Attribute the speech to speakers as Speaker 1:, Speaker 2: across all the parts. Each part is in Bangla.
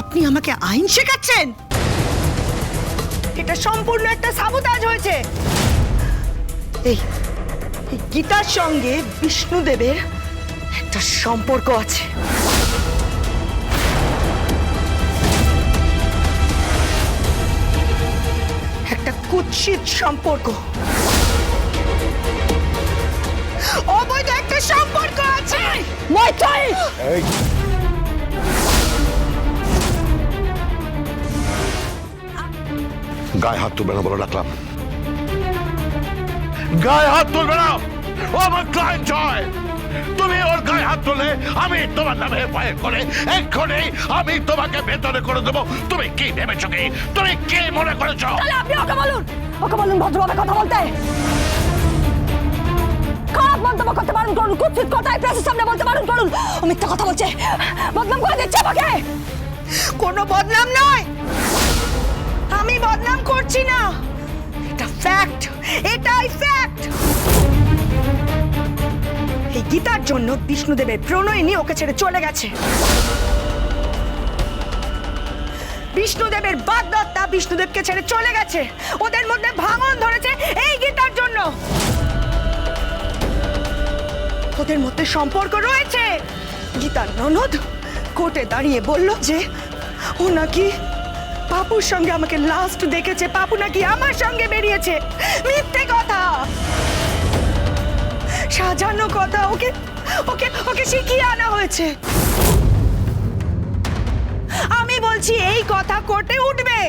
Speaker 1: আপনি আমাকে আইন শেখাচ্ছেন? এটা সম্পূর্ণ একটা সাবোতাজ হয়েছে। এই এই গীতার সঙ্গে বিষ্ণুদেবের একটা সম্পর্ক আছে। একটা কুৎসিত সম্পর্ক। অবৈধ একটা সম্পর্ক আছে! মৈত্রী
Speaker 2: গায়ে হাত তুলবে না বলে রাখলাম গায়ে হাত তুলবে না। ও আমার ক্লায়েন্ট হয় তুমি ওর গায়ে হাত তুললে আমি তোমার নামে এফআইআর করে এক্ষুনি আমি তোমাকে ভেতরে করে দেবো। তুমি কি ভেবেছো কি? তুমি কি মনে করেছ?
Speaker 3: তাহলে আপনি ওকে বলুন। ওকে বলুন ভদ্রভাবে কথা বলতে। খারাপ মন্তব্য করতে পারেন করুন কুৎসিত কথায় প্রেসের সামনে বলতে পারেন করুন। ও মিথ্যা কথা বলছে। বদনাম করে দিচ্ছে আমাকে।
Speaker 1: কোনো বদনাম নয়। আমি বদনাম করছি না। এটা ফ্যাক্ট এটাই ফ্যাক্ট এই গীতার জন্য বিষ্ণুদেবের প্রণয়িনী ওকে ছেড়ে চলে গেছে। বিষ্ণুদেবের বাগদত্তা বিষ্ণুদেবকে ছেড়ে চলে গেছে। ওদের মধ্যে ভাঙন ধরেছে এই গীতার জন্য। ওদের মধ্যে সম্পর্ক রয়েছে। গীতার ননদ কোর্টে দাঁড়িয়ে বলল যে, ও নাকি পাপুর সঙ্গে আমাকে লাস্ট দেখেছে। পাপু নাকি আমার সঙ্গে বেরিয়েছে। মিথ্যে কথা। সাজানো কথা ওকে ওকে ওকে শিখিয়ে আনা হয়েছে। আমি বলছি এই কথা কোর্টে উঠবে।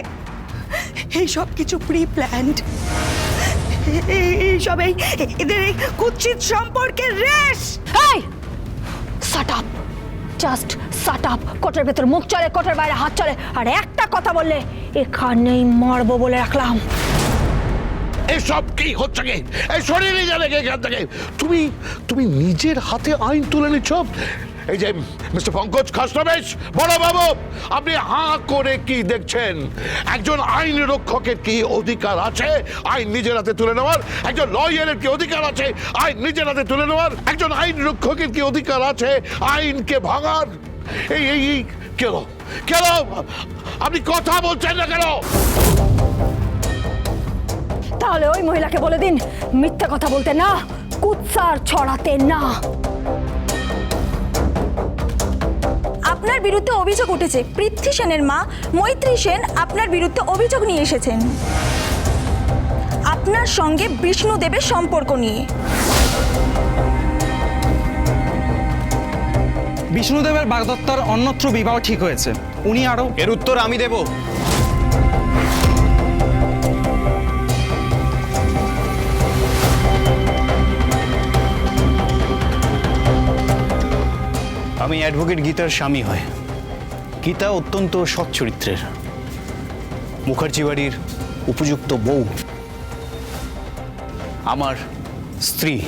Speaker 1: এই সব কিছু প্রি প্ল্যান্ড এই এদের এই কুৎসিত সম্পর্কের রেশ।
Speaker 3: এই shut up just shut up কোটের ভেতর মুখ চলে, কোটের বাইরে হাত চলে। আর একটা কথা বললে, এখানেই মারবো বলে রাখলাম।
Speaker 2: এসব কি হচ্ছে কি? এই শরীরে যাবে এখান থেকে? তুমি তুমি নিজের হাতে আইন তুলে নিচ্ছ? এই যে মিস্টার পঙ্কজ খাসনবেশ, বড় বাবু, আপনি হাঁ করে কি দেখছেন? একজন আইন রক্ষকের কি অধিকার আছে? আইন নিজের হাতে তুলে নেওয়ার? একজন লয়ারের কি অধিকার আছে? আইন নিজের হাতে তুলে নেওয়ার? একজন আইন রক্ষকের কি অধিকার আছে? আইনকে ভাঙার? এই এই কেন? কেন? আপনি কথা বলছেন না কেন?
Speaker 3: তাহলে ওই মহিলাকে বলে দিন, মিথ্যা কথা বলতে না, কুৎসার ছড়াতে না।
Speaker 4: আপনার বিরুদ্ধে অভিযোগ উঠেছে। পৃথ্বী সেনের মা মৈত্রী সেন আপনার বিরুদ্ধে অভিযোগ নিয়ে এসেছেন। আপনার সঙ্গে বিষ্ণুদেবের সম্পর্ক নিয়ে।
Speaker 5: বিষ্ণুদেবের বাগদত্তার অন্যত্র বিবাহ ঠিক হয়েছে। উনি আরও
Speaker 6: এর উত্তর আমি দেব। আমি অ্যাডভোকেট গীতার স্বামী হয়। গীতা অত্যন্ত সৎ চরিত্রের। মুখার্জি বাড়ির উপযুক্ত বউ। আমার স্ত্রী।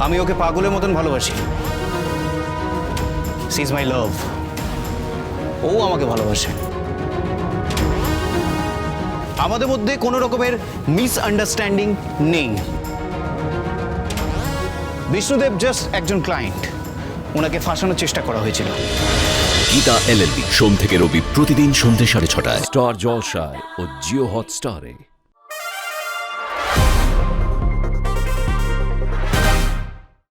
Speaker 6: আমি ওকে পাগলের মতন ভালোবাসি। সি ইজ মাই লাভ ও আমাকে ভালোবাসে। আমাদের মধ্যে কোনো রকমের মিসআন্ডারস্ট্যান্ডিং নেই। বিষ্ণুদেব জাস্ট একজন ক্লায়েন্ট ওনাকে ফাঁসানোর চেষ্টা করা হয়েছিল।
Speaker 7: গীতা এলএলবি সোম থেকে রবি প্রতিদিন সন্ধ্যে সাড়ে ছটায়। স্টার জলসায় ও জিও হটস্টারে।